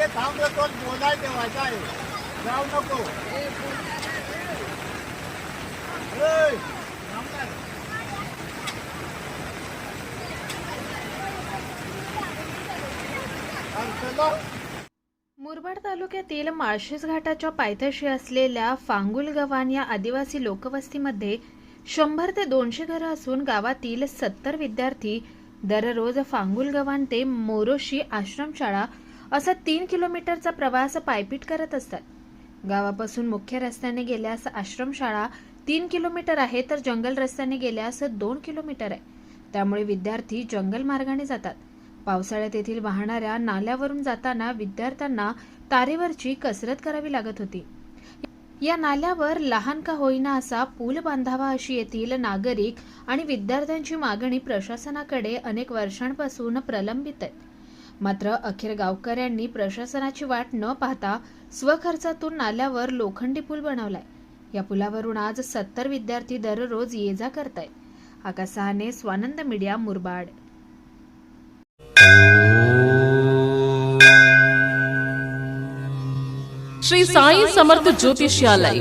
ते थांब तो बोलाय ठेवायचा आहे. जाऊ नको. मुरबाड तालुक्यातील माळशेज घाटाच्या पायथ्याशी असलेल्या फांगुल गवान या आदिवासी लोकवस्तीमध्ये शंभर ते दोनशे घरं असून गावातील सत्तर विद्यार्थी दररोज फांगुल गवान ते मोरोशी आश्रमशाळा असा तीन किलोमीटरचा प्रवास पायपीट करत असतात. गावापासून मुख्य रस्त्याने गेल्यास आश्रमशाळा तीन किलोमीटर आहे तर जंगल रस्त्याने गेल्यास दोन किलोमीटर आहे. त्यामुळे विद्यार्थी जंगल मार्गाने जातात. पावसाळ्यात येथील वाहणाऱ्या नाल्यावरून जाताना विद्यार्थ्यांना तारेवरची कसरत करावी लागत होती. या नाल्यावर लहान का होईना असा पूल बांधावा अशी येथील नागरिक आणि विद्यार्थ्यांची मागणी प्रशासनाकडे अनेक वर्षांपासून प्रलंबित आहे. मात्र अखेर गावकऱ्यांनी प्रशासनाची वाट न पाहता स्वखर्चातून नाल्यावर लोखंडी पूल बनवलाय. या पुलावरून आज सत्तर विद्यार्थी दररोज ये जा करतायत. Akash Sahane Swanand media Murbad. Shri Sai Samarth Jyotishalay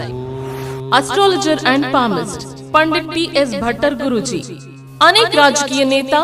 astrologer and palmist Pandit T S Bhattar Guruji अनेक राजकीय नेता